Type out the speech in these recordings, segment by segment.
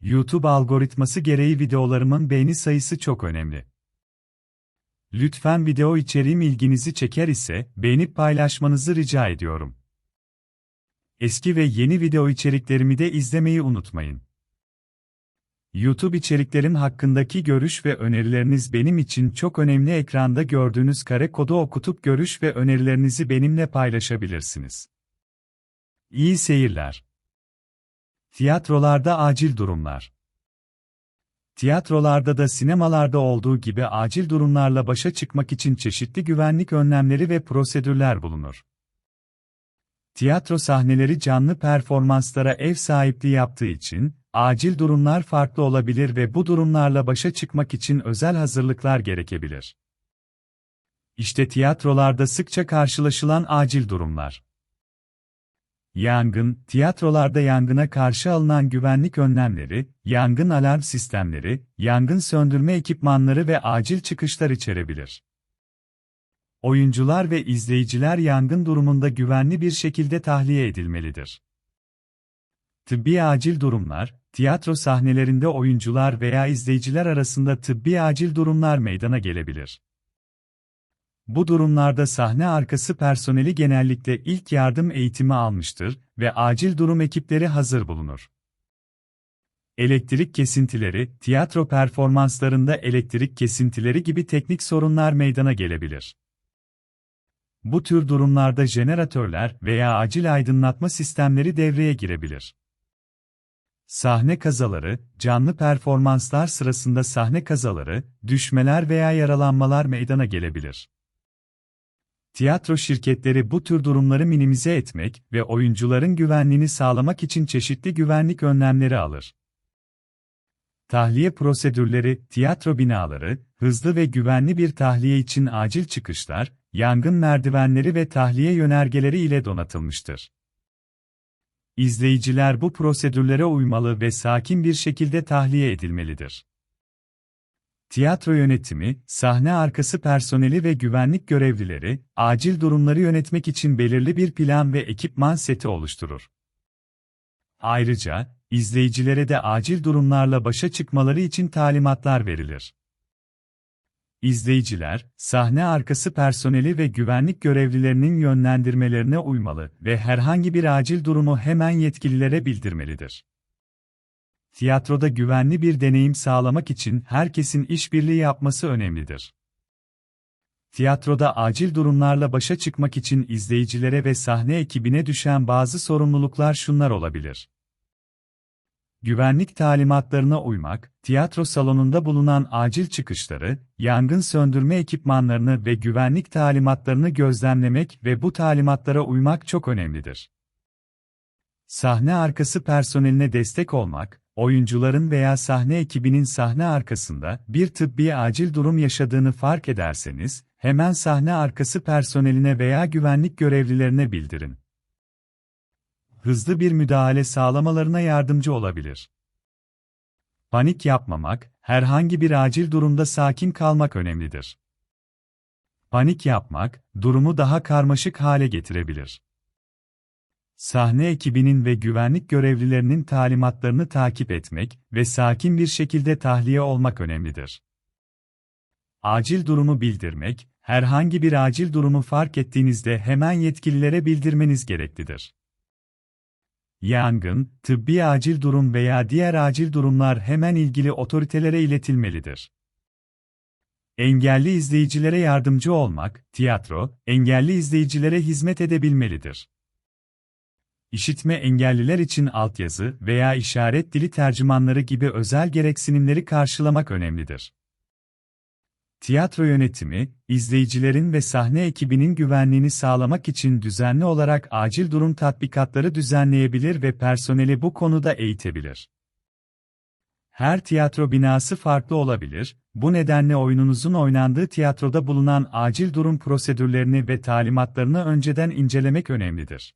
YouTube algoritması gereği videolarımın beğeni sayısı çok önemli. Lütfen video içeriğim ilginizi çeker ise beğenip paylaşmanızı rica ediyorum. Eski ve yeni video içeriklerimi de izlemeyi unutmayın. YouTube içeriklerim hakkındaki görüş ve önerileriniz benim için çok önemli. Ekranda gördüğünüz kare kodu okutup görüş ve önerilerinizi benimle paylaşabilirsiniz. İyi seyirler. Tiyatrolarda acil durumlar. Tiyatrolarda da sinemalarda olduğu gibi acil durumlarla başa çıkmak için çeşitli güvenlik önlemleri ve prosedürler bulunur. Tiyatro sahneleri canlı performanslara ev sahipliği yaptığı için, acil durumlar farklı olabilir ve bu durumlarla başa çıkmak için özel hazırlıklar gerekebilir. İşte tiyatrolarda sıkça karşılaşılan acil durumlar. Yangın, tiyatrolarda yangına karşı alınan güvenlik önlemleri, yangın alarm sistemleri, yangın söndürme ekipmanları ve acil çıkışlar içerebilir. Oyuncular ve izleyiciler yangın durumunda güvenli bir şekilde tahliye edilmelidir. Tıbbi acil durumlar, tiyatro sahnelerinde oyuncular veya izleyiciler arasında tıbbi acil durumlar meydana gelebilir. Bu durumlarda sahne arkası personeli genellikle ilk yardım eğitimi almıştır ve acil durum ekipleri hazır bulunur. Elektrik kesintileri, tiyatro performanslarında elektrik kesintileri gibi teknik sorunlar meydana gelebilir. Bu tür durumlarda jeneratörler veya acil aydınlatma sistemleri devreye girebilir. Sahne kazaları, canlı performanslar sırasında sahne kazaları, düşmeler veya yaralanmalar meydana gelebilir. Tiyatro şirketleri bu tür durumları minimize etmek ve oyuncuların güvenliğini sağlamak için çeşitli güvenlik önlemleri alır. Tahliye prosedürleri, tiyatro binaları, hızlı ve güvenli bir tahliye için acil çıkışlar, yangın merdivenleri ve tahliye yönergeleri ile donatılmıştır. İzleyiciler bu prosedürlere uymalı ve sakin bir şekilde tahliye edilmelidir. Tiyatro yönetimi, sahne arkası personeli ve güvenlik görevlileri, acil durumları yönetmek için belirli bir plan ve ekipman seti oluşturur. Ayrıca, izleyicilere de acil durumlarla başa çıkmaları için talimatlar verilir. İzleyiciler, sahne arkası personeli ve güvenlik görevlilerinin yönlendirmelerine uymalı ve herhangi bir acil durumu hemen yetkililere bildirmelidir. Tiyatroda güvenli bir deneyim sağlamak için herkesin işbirliği yapması önemlidir. Tiyatroda acil durumlarla başa çıkmak için izleyicilere ve sahne ekibine düşen bazı sorumluluklar şunlar olabilir. Güvenlik talimatlarına uymak, tiyatro salonunda bulunan acil çıkışları, yangın söndürme ekipmanlarını ve güvenlik talimatlarını gözlemlemek ve bu talimatlara uymak çok önemlidir. Sahne arkası personeline destek olmak, oyuncuların veya sahne ekibinin sahne arkasında bir tıbbi acil durum yaşadığını fark ederseniz, hemen sahne arkası personeline veya güvenlik görevlilerine bildirin. Hızlı bir müdahale sağlamalarına yardımcı olabilir. Panik yapmamak, herhangi bir acil durumda sakin kalmak önemlidir. Panik yapmak, durumu daha karmaşık hale getirebilir. Sahne ekibinin ve güvenlik görevlilerinin talimatlarını takip etmek ve sakin bir şekilde tahliye olmak önemlidir. Acil durumu bildirmek, herhangi bir acil durumu fark ettiğinizde hemen yetkililere bildirmeniz gereklidir. Yangın, tıbbi acil durum veya diğer acil durumlar hemen ilgili otoritelere iletilmelidir. Engelli izleyicilere yardımcı olmak, tiyatro, engelli izleyicilere hizmet edebilmelidir. İşitme engelliler için altyazı veya işaret dili tercümanları gibi özel gereksinimleri karşılamak önemlidir. Tiyatro yönetimi, izleyicilerin ve sahne ekibinin güvenliğini sağlamak için düzenli olarak acil durum tatbikatları düzenleyebilir ve personeli bu konuda eğitebilir. Her tiyatro binası farklı olabilir, bu nedenle oyununuzun oynandığı tiyatroda bulunan acil durum prosedürlerini ve talimatlarını önceden incelemek önemlidir.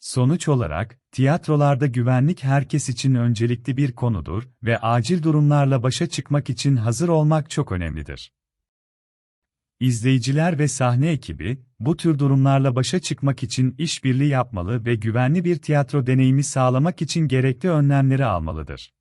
Sonuç olarak, tiyatrolarda güvenlik herkes için öncelikli bir konudur ve acil durumlarla başa çıkmak için hazır olmak çok önemlidir. İzleyiciler ve sahne ekibi, bu tür durumlarla başa çıkmak için işbirliği yapmalı ve güvenli bir tiyatro deneyimi sağlamak için gerekli önlemleri almalıdır.